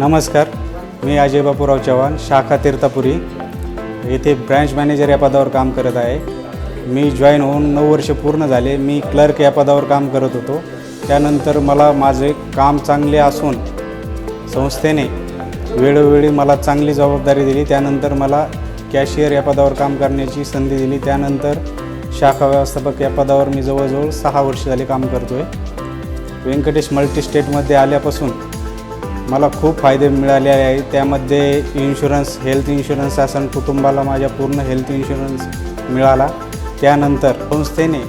नमस्कार मी अजय बापूराव चव्हाण शाखा तीर्थापुरी. येथे ब्रँच मॅनेजर या पदावर काम करत आहे. मी जॉईन होऊन नऊ वर्ष पूर्ण झाले. मी क्लर्क या पदावर काम करत होतो. त्यानंतर मला माझे काम चांगले असून संस्थेने वेळोवेळी मला चांगली जबाबदारी दिली. त्यानंतर मला कॅशियर या पदावर काम करण्याची संधी दिली. त्यानंतर शाखा व्यवस्थापक या पदावर मी जवळजवळ सहा वर्ष झाले काम करतो आहे व्यंकटेश मल्टीस्टेटमध्ये आल्यापासून मला खूप फायदे मिळाले आहे. त्यामध्ये इन्शुरन्स हेल्थ इन्शुरन्स असन कुटुंबाला माझ्या पूर्ण हेल्थ इन्शुरन्स मिळाला. त्यानंतर संस्थेने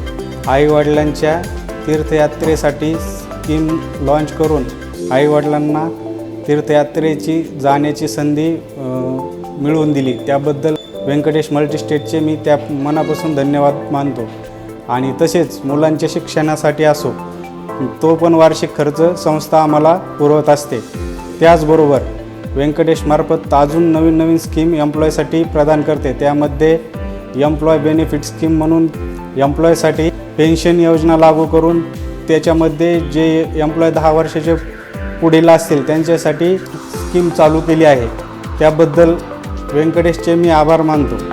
आईवडिलांच्या तीर्थयात्रेसाठी स्कीम लॉन्च करून आईवडिलांना तीर्थयात्रेची जाण्याची संधी मिळवून दिली. त्याबद्दल व्यंकटेश मल्टीस्टेटचे मी त्या मनापासून धन्यवाद मानतो. आणि तसेच मुलांच्या शिक्षणासाठी असो तो पण वार्षिक खर्च संस्था आम्हाला पुरवत असते. त्याचबरोबर व्यंकटेशमार्फत अजून नवीन नवीन स्कीम एम्प्लॉयसाठी प्रदान करते. त्यामध्ये एम्प्लॉय बेनिफिट स्कीम म्हणून एम्प्लॉयसाठी पेन्शन योजना लागू करून त्याच्यामध्ये जे एम्प्लॉय दहा वर्षाचे पुढील असतील त्यांच्यासाठी स्कीम चालू केली आहे. त्याबद्दल व्यंकटेशचे मी आभार मानतो.